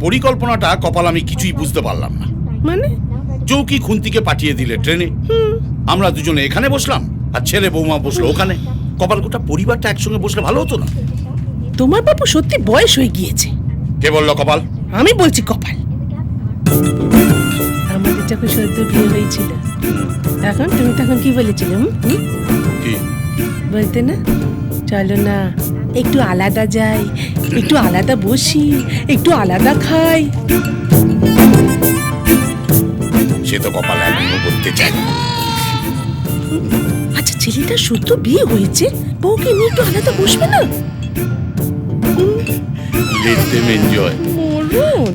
পরিকল্পনাটা কপাল আমি কিছুই বুঝতে পারলাম না। মানে? চৌকি খুন্তিকে পাঠিয়ে দিলে ট্রেনে। আমরা দুজনে এখানে বসলাম আর ছেলে বৌমা বসল ওখানে। কপাল গোটা পরিবারটা একসঙ্গে বসলে ভালো হতো না। তোমার বাবু সত্যি বয়স হয়ে গিয়েছে। কে বলল কপাল? আমি বলছি কপাল। আমাদের যখন সদ্য বিয়ে হয়েছিল। তখন তুমি তখন কি বলেছিলে হুম? হুম? কি? বলতে না চলো না। একটু আলাদা যাই একটু আলাদা বসি একটু আলাদা খাই। সে তো কপাল এখনও করতে চাই আচ্ছা ছেলেটা শুদ্ধ বিয়ে হয়েছে বউকে নিয়ে একটু আলাদা বসবে না? Let them enjoy. মরণ।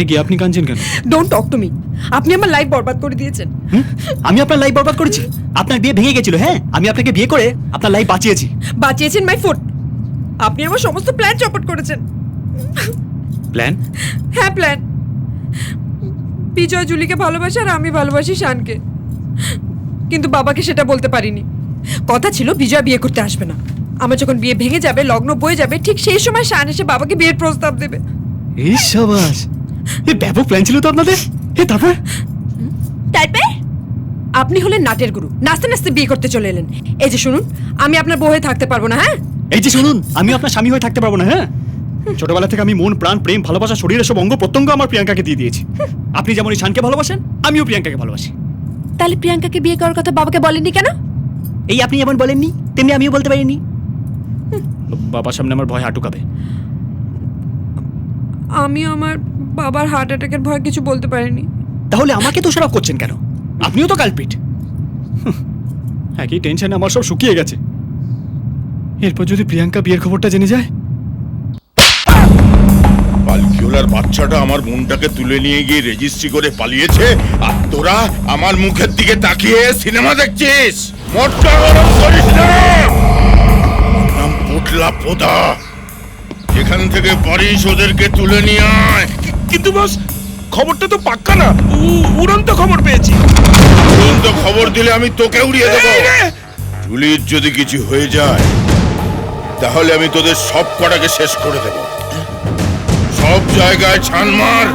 এ কি আপনি কাঁদছেন কেন? ডোন্ট টক টু মি আপনি আমার লাইফ বরবাদ করে দিয়েছেন। হুম? আমি আপনার লাইফ বরবাদ করেছি? আপনার বিয়ে ভেঙে গেছিল হ্যাঁ? আমি আপনাকে বিয়ে করে আপনার লাইফ বাঁচিয়েছি। বাঁচিয়েছেন মাই ফুড আপনি আমার সমস্ত প্ল্যান চপট করেছেন। প্ল্যান হ্যাঁ প্ল্যান বিজয় জুলিকে ভালোবাসে আর আমি ভালোবাসি শানকে। কিন্তু বাবাকে সেটা বলতে পারিনি। কথা ছিল বিজয় বিয়ে করতে আসবে না। আমার যখন বিয়ে ভেঙে যাবে লগ্ন বয়ে যাবে ঠিক সেই সময় শান এসে বাবাকে বিয়ের প্রস্তাব দেবে। এই সাবাস। এ ব্যাপক প্ল্যান ছিল তো আপনাদের? এ তারপর? তারপর? আপনি হলেন নাটের গুরু। নাচতে নাচতে বিয়ে করতে চলে এলেন। এই যে শুনুন আমি আপনার বউ হয়ে থাকতে পারব না হ্যাঁ? এই যে শুনুন আমি আপনার স্বামী হয়ে থাকতে পারব না হ্যাঁ? ছোটবেলা থেকে আমি মন প্রাণ প্রেম ভালোবাসা শরীরের সব অঙ্গ প্রত্যঙ্গ আমার প্রিয়াঙ্কাকে দিয়ে দিয়েছি। আপনি যেমন ঈশানকে ভালোবাসেন আমিও প্রিয়াঙ্কাকে ভালোবাসি। তাহলে প্রিয়াঙ্কাকে বিয়ে করার কথা বাবাকে বলেননি কেন? এই আপনি যেমন বলেননি তেমনি আমিও বলতে পারিনি। বাবার সামনে আমার ভয় হাঁটুকাবে আমি আমার বাবার হার্ট অ্যাটাকের ভয় কিছু বলতে পারিনি। তাহলে আমাকে দোষারোপ করছেন কেন? আপনিও তো কালপিট। একই টেনশনে আমার সব শুকিয়ে গেছে। এরপর যদি প্রিয়াঙ্কা বিয়ের খবরটা জেনে যায়? বালকিওলার বাচ্চাটা আমার মনটাকে তুলে নিয়ে গিয়ে রেজিস্ট্রি করে পালিয়েছে আর তোরা আমার মুখের দিকে তাকিয়ে সিনেমা দেখছিস। মোটকা গরম করিস না। পোটলা পোদা এখান থেকে পারিস ওদেরকে তুলে নিয়ে আয়। কিন্তু বস খবরটা তো পাক্কা না। উ- উড়ন্ত খবর পেয়েছি। তুরন্ত খবর দিলে আমি তোকে উড়িয়ে দেবো! জুলির যদি কিছু হয়ে যায় তাহলে আমি তোদের সব কটাকে শেষ করে দেব। সব জায়গায় ছান মার।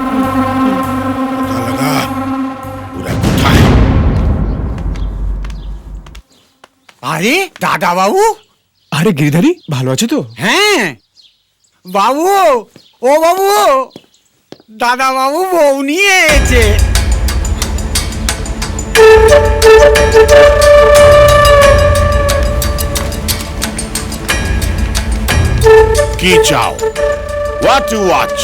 আরে দাদা বাবু আরে গিরিধারী ভালো আছে তো? হ্যাঁ। বাবু ও বাবু দাদা বাবু বউ নিয়ে এসেছে। কি চাও? হোয়াট টু ওয়াচ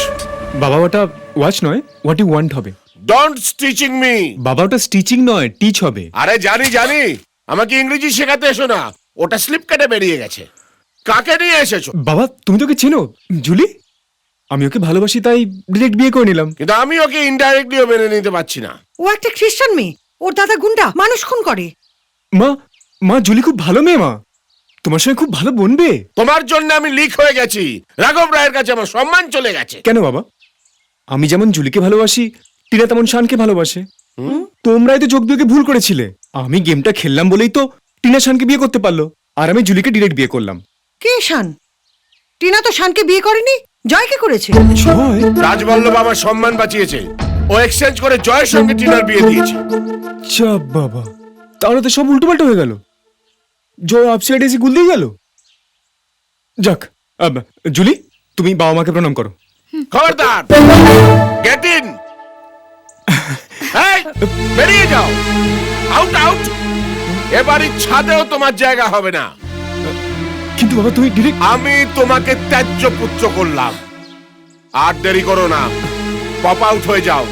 বাবা ওটা ওয়াচ নয় হোয়াট ইউ ওয়ান্ট হবে। ডোন্ট স্টিচিং মি বাবা ওটা স্টিচিং নয় টিচ হবে। আরে জানি জানি। আমাকে ইংরেজি শেখাতে এসো না। ওটা স্লিপ কেটে বেরিয়ে গেছে। কাকে নিয়ে এসেছ? বাবা তুমি তোকে চেনো জুলি? আমি ওকে ভালোবাসি তাই ডিরেক্ট বিয়ে করে নিলাম। কিন্তু আমি ওকে ইনডাইরেক্টলিও মেনে নিতে পারছি না। ও একটা খ্রিস্টান মেয়ে। ওর দাদা গুন্ডা মানুষ খুন করে। মা মা জুলি খুব ভালো মেয়ে মা। তোমার সঙ্গে খুব ভালো বনবে তোমার জন্য আমি লিক হয়ে গেছি। রাঘব রায়ের কাছে আমার সম্মান চলে গেছে। কেন বাবা? আমি যেমন জুলিকে ভালোবাসি টিনা তেমন শানকে ভালোবাসে। তোমরাই তো যোগ বিয়োগে ভুল করেছিলে। আমি গেমটা খেললাম বলেই তো টিনা শানকে বিয়ে করতে পারল আর আমি জুলিকে ডিরেক্ট বিয়ে করলাম। কে শান? টিনা তো শানকে বিয়ে করেনি জয়কে করেছে? জয়? রাজবল্লভ আমার সম্মান বাঁচিয়েছে। ও এক্সচেঞ্জ করে জয়ের সঙ্গে টিনার বিয়ে দিয়েছে। চাপ বাবা তাহলে তো সব উল্টোপাল্টা হয়ে গেল। জয় আপসাইড এসে গুল দিয়ে গেল। যাক আব, জুলি তুমি বাবা মাকে প্রণাম করো। খবরদার! গেট ইন বেরিয়ে যাও! আউট আউট এবারই ছাদেও তোমার জায়গা হবে না। কিন্তু বাবা তুমি ডিরেক্ট আমি তোমাকে ত্যায্য পুত্র করলাম। আর দেরি করো না। পপ আউট হয়ে যাও।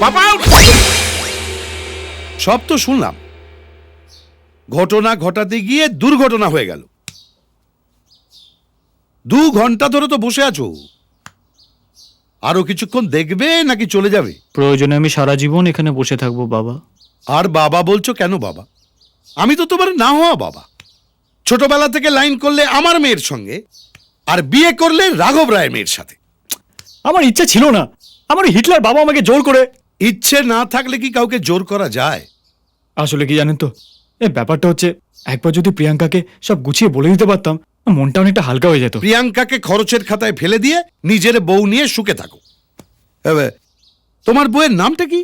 পপ আউট সব তো শুনলাম। ঘটনা ঘটাতে গিয়ে দুর্ঘটনা হয়ে গেল। দু ঘণ্টা ধরে তো বসে আছো। আরও কিছুক্ষণ দেখবে নাকি চলে যাবে? প্রয়োজনে আমি সারা জীবন এখানে বসে থাকব বাবা। আর বাবা বলছো কেন বাবা? আমি তো তোমার না হওয়া বাবা। ছোটবেলা থেকে লাইন করলে আমার মেয়ের সঙ্গে আর বিয়ে করলে রাঘব রায়ের মেয়ের সাথে। আমার ইচ্ছা ছিল না। আমার হিটলার বাবা আমাকে জোর করে ইচ্ছে না থাকলে কি কাউকে জোর করা যায়? আসলে কি জানেন তো? এই ব্যাপারটা হচ্ছে একবার যদি প্রিয়াঙ্কাকে সব গুছিয়ে বলে দিতে পারতাম মনটা অনেকটা হালকা হয়ে যেত। প্রিয়াঙ্কাকে খরচের খাতায় ফেলে দিয়ে নিজের বউ নিয়ে সুখে থাকো। তোমার বউয়ের নামটা কি?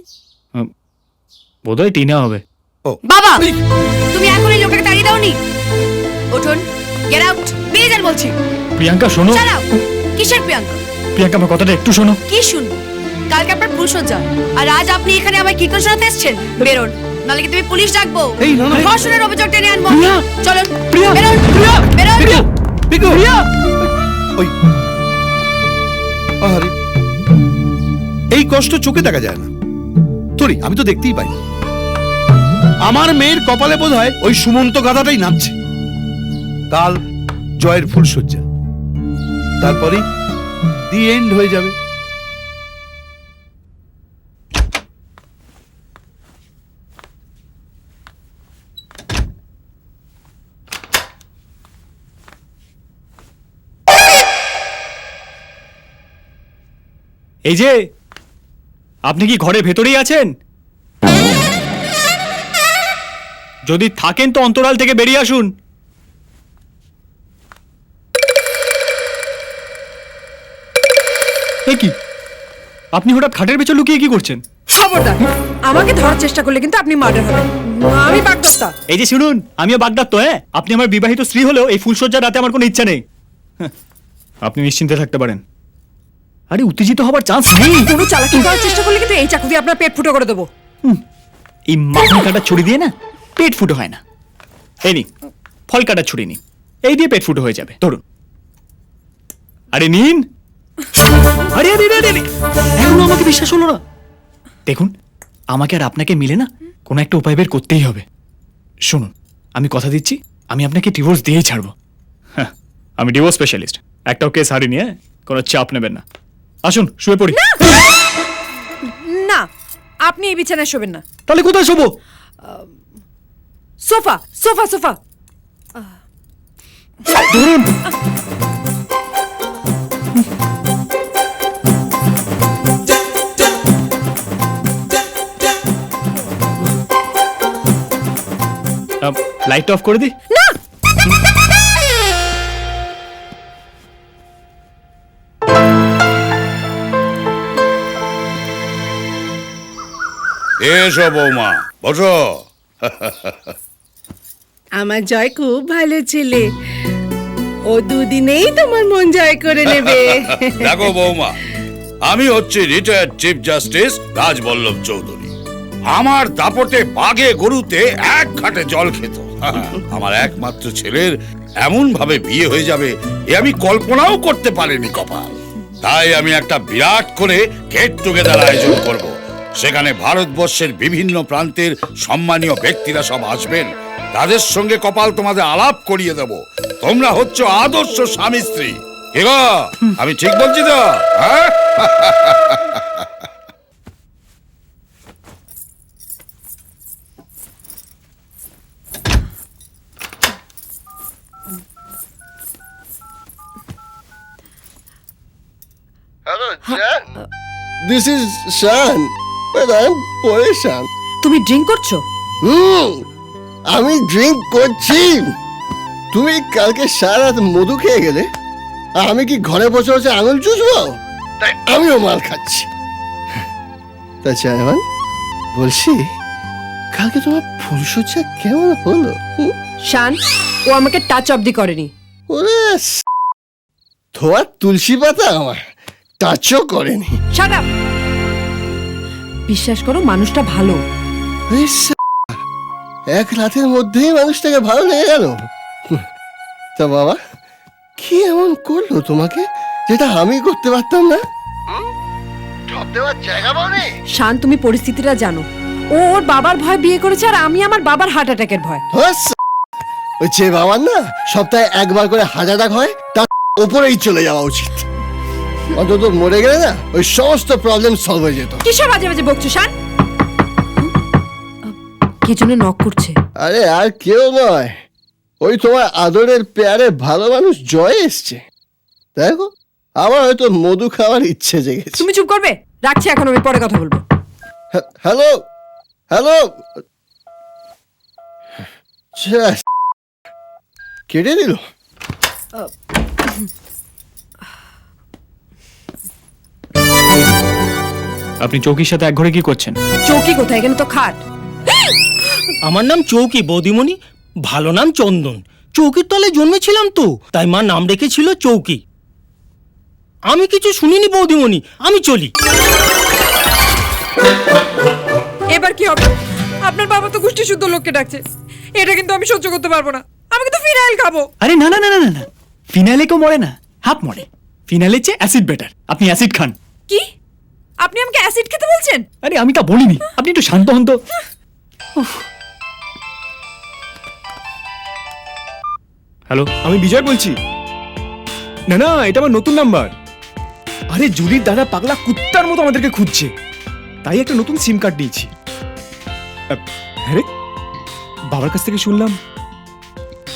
বোধহয় টিনা হবে। বাবা তুমি এখন এই লোকটাকে তাড়িয়ে দাওনি? উঠুন গেট আউট বেরিয়ে যান বলছি। প্রিয়াঙ্কা শোনো। চালাও। কিসের প্রিয়াঙ্কা? প্রিয়াঙ্কা আমার কথাটা একটু শোনো। কি শুনব কালকে আপনার ফুলসজ্জা আর আজ আপনি এখানে আমার কীর্তন শোনাতে এসেছেন? বেরোন নাহলে কি তুমি পুলিশ ডাকবো? এই, না, না। ধর্ষণের অভিযোগ টেনে আনব! চলুন প্রিয়া! বেরোন প্রিয়া! বেরোন। প্রিয়া! পিকু! প্রিয়া! ওই। আরে এই কষ্ট চোখে দেখা যায় না। তোরি আমি তো দেখতেই পাই। আমার মেয়ের কপালে বোধ হয় ওই সুমন্ত গাধাটাই নাচছে কাল জয়ের ফুলসজ্জা তারপরে দি এন্ড হয়ে যাবে। এই যে আপনি কি ঘরের ভেতরেই আছেন? যদি থাকেন তো অন্তরাল থেকে বেরিয়ে আসুন। কি? আপনি হঠাৎ খাটের ভেতর লুকিয়ে কি করছেন? খবরদার। আমাকে ধরার চেষ্টা করলে কিন্তু আপনি মার্ডার হবেন। আমি বাগদত্তা। এই যে শুনুন আমিও বাগদার তো হ্যাঁ? আপনি আমার বিবাহিত স্ত্রী হলেও এই ফুলসজ্জার রাতে আমার কোনো ইচ্ছা নেই। হ্যাঁ, আপনি নিশ্চিন্তে থাকতে পারেন। আরে উত্তেজিত হবার চান্স নেই। কোনো চালাকি করার চেষ্টা করলে কিন্তু এই চাকু দিয়ে আপনার পেট ফুটো করে দেবো। এই মাখন কাটা ছুরি দিয়ে না পেট ফুটো হয় না। এই নি ফল কাটা ছুরি নি এই দিয়ে পেট ফুটো হয়ে যাবে ধরুন। আরে নিন। আরে আরে আরে আরে এখনও আমাকে বিশ্বাস হলো না। দেখুন আমাকে আর আপনাকে মিলে না কোনো একটা উপায় বের করতেই হবে। শুনুন আমি কথা দিচ্ছি আমি আপনাকে ডিভোর্স দিয়েই ছাড়বো। হ্যাঁ আমি ডিভোর্স স্পেশালিস্ট একটাও কেস হারিনি হ্যাঁ কোনো চাপ নেবেন না। আসুন শুয়ে পড়ি। না! আপনি এই বিছানায় শোবেন না। তাহলে কোথায় শোবো? Sofa sofa sofa. ধরুন। লাইট অফ করে দি এসো বৌমা বসো। আমার জয় খুব ভালো ছেলে। ও দুদিনেই তোমার মন জয় করে নেবে। দেখো বৌমা আমি হচ্ছি retired chief justice Rajballabh Chowdhury. আমার দাপটে বাঘে গরুতে এক ঘাটে জল খেত। আমার একমাত্র ছেলের এমন ভাবে বিয়ে হয়ে যাবে এ আমি কল্পনাও করতে পারিনি কপাল। তাই আমি একটা বিরাট করে গেট টুগেদার আয়োজন করব। সেখানে ভারতবর্ষের বিভিন্ন প্রান্তের সম্মানীয় ব্যক্তিরা সব আসবেন। তাদের সঙ্গে কপাল তোমাদের আলাপ করিয়ে দেব। তোমরা হচ্ছে আদর্শ স্বামী স্ত্রী। আমি ঠিক বলছি তো? হ্যাঁ? This is পরেশান। তুমি ড্রিঙ্ক করছ? হুম আমি ড্রিঙ্ক করছি। তুমি কালকে সারা রাত মধু খেয়ে গেলে আর আমি কি ঘরে বসে বসে আঙুল চুষবো? তাই আমিও মাল খাচ্ছি। তা চাইমান বলছি কালকে তোমার ফুলসজ্জা কেমন হলো? শান ও আমাকে টাচ অবধি করেনি। ওরে তোমার তুলসী পাতা আমার টাচও করেনি। শাট আপ বিশ্বাস করো মানুষটা ভালো। ওরে এক রাতের মধ্যেই মানুষটাকে ভালো লেগে গেল। তা বাবা কি এমন করল তোমাকে যেটা আমি করতে পারতাম না? ঢপ দেওয়ার জায়গা পাওনি? শান তুমি পরিস্থিতিটা জানো। ও ওর বাবার ভয় বিয়ে করেছে আর আমি আমার বাবার হার্ট অ্যাটাকের ভয়। ধস! ওই যে বাবার না সপ্তাহে একবার করে হাজার টাকা হয় তার ওপরেই চলে যাওয়া উচিত। অন্তত মরে গেলে না ওই সমস্ত প্রবলেম সলভ হয়ে যেত। কিসব বাজে বাজে বকছো শান? কে জন্য নক করছে? আরে আর কেউ নয়। ওই তোমার আদরের পেয়ারে ভালো মানুষ জয় এসছে। দেখো আমার হয়তো মধু খাওয়ার ইচ্ছে জেগেছে। তুমি চুপ করবে? রাখছি এখন আমি পরে কথা বলব। হ্যাঁ- হ্যালো হ্যালো। কেটে দিল। আপনি চৌকির সাথে এক ঘরে কি করছেন? চৌকি কোথায়? এখানে তো খাট। আমার নাম চৌকি বৌদিমণি। ভালো নাম চন্দন। চৌকির তলে জন্মেছিলাম তো তাই মা নাম রেখেছিল চৌকি। আমি কিছু শুনিনি বৌদিমণি। আমি চলি। এবার কি হবে? আপনার বাবা তো গোষ্ঠী শুদ্ধ লোককে ডাকছে। এটা কিন্তু আমি সহ্য করতে পারব না। আমাকে তো ফিনাইল খাব। আরে না না না না না না। ফিনালে কেউ মরে না হাফ মরে। ফিনালের চেয়ে অ্যাসিড বেটার। আপনি অ্যাসিড খান। কি? আপনি আমাকে অ্যাসিড খেতে বলছেন? আরে আমি তা বলিনি। আপনি একটু শান্ত হন তো। হ্যালো? আমি বিজয় বলছি। না না এটা আমার নতুন নাম্বার। আরে জুলির দাদা পাগলা কুত্তার মতো আমাদেরকে খুঁজছে। তাই একটা নতুন সিম কার্ড দিয়েছি আহ, হ্যাঁ রে বাবার কাছ থেকে শুনলাম।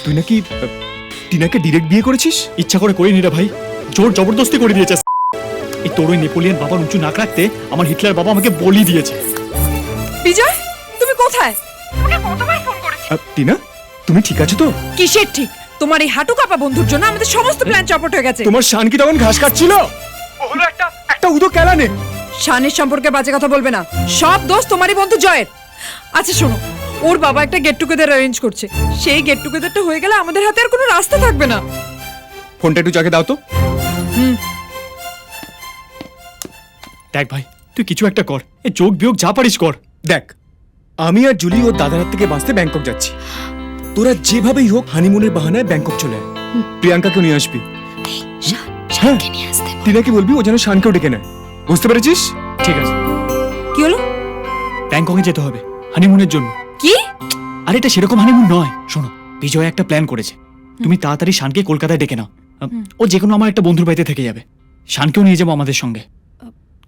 তুই নাকি টিনাকে ডিরেক্ট বিয়ে করেছিস? ইচ্ছা করে করিনি রে ভাই। জোর জবরদস্তি করে দিয়েছে এই তোর ওই নেপোলিয়ান বাবার উঁচু নাক রাখতে আমার হিটলার বাবা আমাকে বলি দিয়েছে। বিজয় তুমি কোথায়? তোমাকে কতবার ফোন করেছি। আহ, টিনা তুমি ঠিক আছো তো? কিসের ঠিক? তোমার এই হাঁটু কাপা বন্ধুর জন্য আমাদের সমস্ত প্ল্যান চপট হয়ে গেছে। তোমার শান কি তখন ঘাস কাটছিল? ও হলো একটা একটা উদো কেলানে শানের সম্পর্কে বাজে কথা বলবে না। সব দোষ তোমারই বন্ধু জয়ের। আচ্ছা শোনো ওর বাবা একটা গেট টুগেদার অ্যারেঞ্জ করছে। সেই গেট টুগেদারটা হয়ে গেলে আমাদের হাতে আর কোনো রাস্তা থাকবে না। ফোনটা একটু যাকে দাও তো। দেখ ভাই তুই কিছু একটা কর। এ যোগ বিয়োগ যা পারিস কর। দেখ আমি আর জুলি ওর দাদার হাত থেকে বাঁচতে ব্যাংকক যাচ্ছি। তোরা যেভাবেই হোক হানিমুনের বাহানায় ব্যাংকক চলে আয়। প্রিয়াঙ্কাকে নিয়ে আসবি। হ্যাঁ টিনাকে বলবি ও যেন শানকেও ডেকে নেয়। বুঝতে পেরেছিস? ঠিক আছে। কি হলো? ব্যাংককে যেতে হবে হানিমুনের জন্য। কি? আর এটা সেরকম হানিমুন নয়। শোনো বিজয় একটা প্ল্যান করেছে। তুমি তাড়াতাড়ি শানকে কলকাতায় ডেকে নাও। ও যে কোনো আমার একটা বন্ধুর বাড়িতে থেকে যাবে। শানকেও নিয়ে যাব আমাদের সঙ্গে।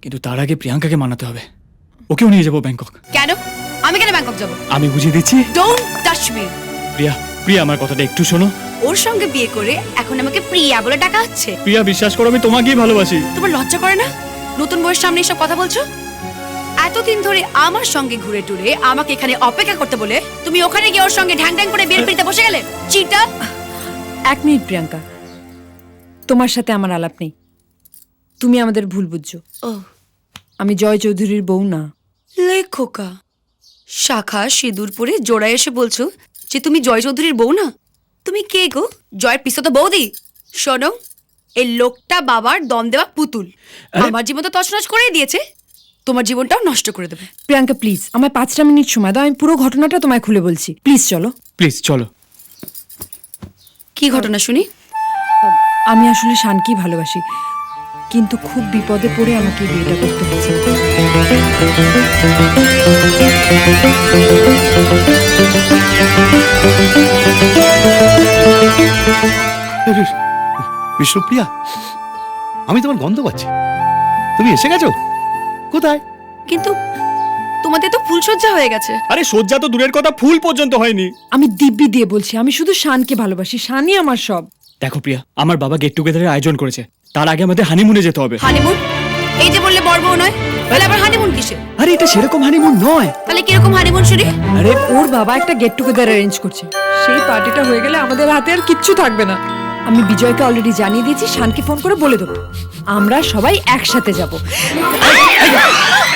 কিন্তু তার আগে প্রিয়াঙ্কাকে মানাতে হবে। ওকেও নিয়ে যাব ব্যাংকক। কেন? আমি কেন ব্যাংকক যাব? আমি বুঝিয়ে দিচ্ছি। Don't touch me Priya Priya আমার কথাটা একটু শোনো। ওর সঙ্গে বিয়ে করে এখন আমাকে প্রিয়া বলে ডাকা হচ্ছে। প্রিয়া বিশ্বাস করো আমি তোমাকেই ভালোবাসি। তোমার লজ্জা করে না? নতুন বউয়ের সামনে এসব কথা বলছো? এতদিন ধরে আমার সঙ্গে ঘুরে টুরে আমাকে এখানে অপেক্ষা করতে বলে তুমি ওখানে গিয়ে ওর সঙ্গে ঢ্যাং ঢ্যাং করে বিয়ের পিড়িতে বসে গেলে? চিটা এক মিনিট প্রিয়াঙ্কা। তোমার সাথে আমার আলাপ নেই। তুমি আমাদের ভুল বুঝছ। ও আমি জয় চৌধুরীর বউ না। লেখকা শাখা সিঁদুর পরে জোড়ায় এসে বলছো যে তুমি জয় চৌধুরীর বউ না? তুমি কে গো? জয়ের পিসো তো বৌদি। শোনো এই লোকটা বাবার দম দেওয়া পুতুল। আমার জীবন তো তছনছ করেই দিয়েছে। তোমার জীবনটাও নষ্ট করে দেবে। প্রিয়াঙ্কা প্লিজ আমার পাঁচটা মিনিট সময় দাও আমি পুরো ঘটনাটা তোমায় খুলে বলছি। প্লিজ চলো। প্লিজ চলো। কি ঘটনা শুনি? আমি আসলে শানকেই ভালোবাসি। কিন্তু খুব বিপদে পড়ে আমাকে বিয়েটা করতে হয়েছে। বিষ্ণুপ্রিয়া আমি তোমার গন্ধ পাচ্ছি। তুমি এসে গেছো? কোথায়? কিন্তু তোমাদের তো ফুলসজ্জা হয়ে গেছে। আরে সজ্জা তো দূরের কথা ফুল পর্যন্ত হয়নি। আমি দিব্যি দিয়ে বলছি আমি শুধু শানকে ভালোবাসি শানই আমার সব। দেখো প্রিয়া আমার বাবা গেট টুগেদারের আয়োজন করেছে। তার আগে আমাদের হানিমুনে যেতে হবে। হানিমুন এই যে বললে বর্ব নয় তাহলে আবার হানিমুন কিসে আরে এটা সেরকম হানিমুন নয়। তাহলে কীরকম হানিমুন শুনি? আরে ওর বাবা একটা গেট টুগেদার অ্যারেঞ্জ করছে। সেই পার্টিটা হয়ে গেলে আমাদের হাতে আর কিচ্ছু থাকবে না। আমি বিজয়কে অলরেডি জানিয়ে দিয়েছি শানকে ফোন করে বলে দেবো। আমরা সবাই একসাথে যাব।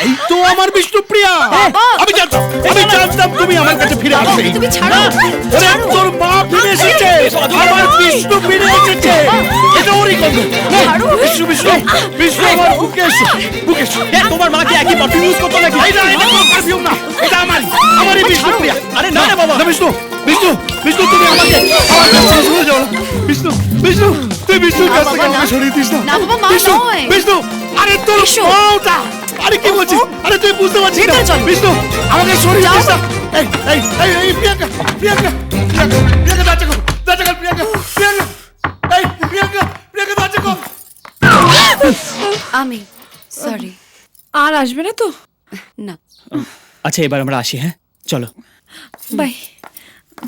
এই তো আমার বিষ্ণুপ্রিয়া আমি জানতাম আমি জানতাম তুমি আমার কাছে ফিরে আসবে। তুমি ছাড়ো ওরে তোর মা ফিরে এসেছে। আমার বিষ্ণু ফিরে এসেছে। এটা ওরই গন্ধ। নে, বিষ্ণু বিষ্ণু বিষ্ণু আমার বুকে এসো বুকে এসো। তোমার মাকে একই পারফিউম ইউজ করতে নাকি? এই না এটা কোনো পারফিউম না। এটা আমার আমারই বিষ্ণুপ্রিয়া আরে না না বাবা। না বিষ্ণু বিষ্ণু বিষ্ণু তুমি আমাকে আমার কাছ সরে যাও। বিষ্ণু বিষ্ণু তুই বিষ্ণুর কাছ থেকে আমাকে সরিয়ে দিস না। না বাবা, মা নয়। বিষ্ণু আরে তোর বিষ্ণু। বউটা আরে কি বলছিস? আরে তুই বুঝতে পারছিস না। চল। বিষ্ণু আমাকে সরিয়ে যাও। দিস না এই এই এই এই প্রিয়াঙ্কা প্রিয়াঙ্কা প্রিয়াঙ্কা প্রিয়াঙ্কা দাঁড়া কর দাঁড়া কর প্রিয়াঙ্কা প্রিয়াঙ্কা এই প্রিয়াঙ্কা প্রিয়াঙ্কা দাঁড়া কর। আমি সরি আর আসবে না তো? না। আচ্ছা এবার আমরা আসি হ্যাঁ? চলো। বাই।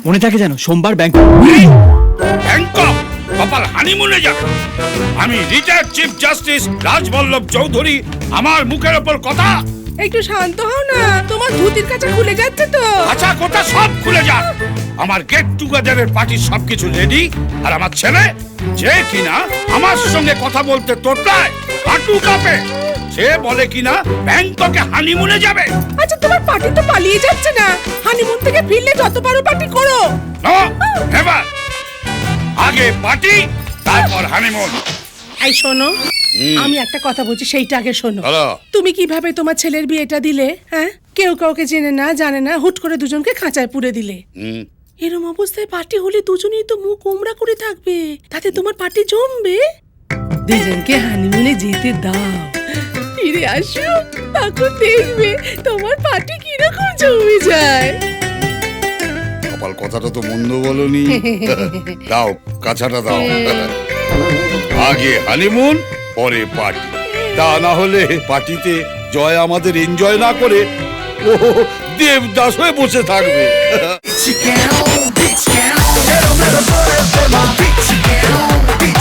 মনে থাকে জানো সোমবার ব্যাংক ব্যাংকক! কপাল হানিমুনে যাবে আমি retired chief justice Rajballabh Chowdhury আমার মুখের ওপর কথা। একটু শান্ত হও না তোমার ধুতির কাছে খুলে যাচ্ছে তো। আচ্ছা কথা সব খুলে যাক। আমার গেট টুগেদারের পার্টির সবকিছু রেডি আর আমার ছেলে যে কিনা আমার সঙ্গে কথা বলতে তোতলায় হাঁটু কাঁপে। সে বলে কিনা ব্যাংককে হানিমুনে যাবে। আচ্ছা তোমার পার্টি তো পালিয়ে যাচ্ছে না। হানিমুন থেকে ফিরলে যত পারো পার্টি করো। নো নেভার আগে পার্টি তারপর হানিমুন এই শোনো আমি একটা কথা বলছি সেইটা আগে শোনো। হ্যালো। তুমি কীভাবে তোমার ছেলের বিয়েটা দিলে হ্যাঁ? কেউ কাউকে জেনে না জানে না হুট করে দুজনকে খাঁচায় পুরে দিলে। এরম অবস্থায় পার্টি হলে দুজনেই তো মুখ কোমড়া করে থাকবে। তাতে তোমার পার্টি জমবে? দুজনকে হানিমুনে যেতে দাও। ফিরে আসো তখন দেখবে তোমার পার্টি কীরকম জমে যায়। কপাল কথাটা তো মন্দ বলনি। দাও। কাছাটা দাও। আগে হানিমুন পরে পার্টি তা না হলে পার্টিতে জয় আমাদের এনজয় না করে ও দেবদাস হয়ে বসে থাকবে। Bitch.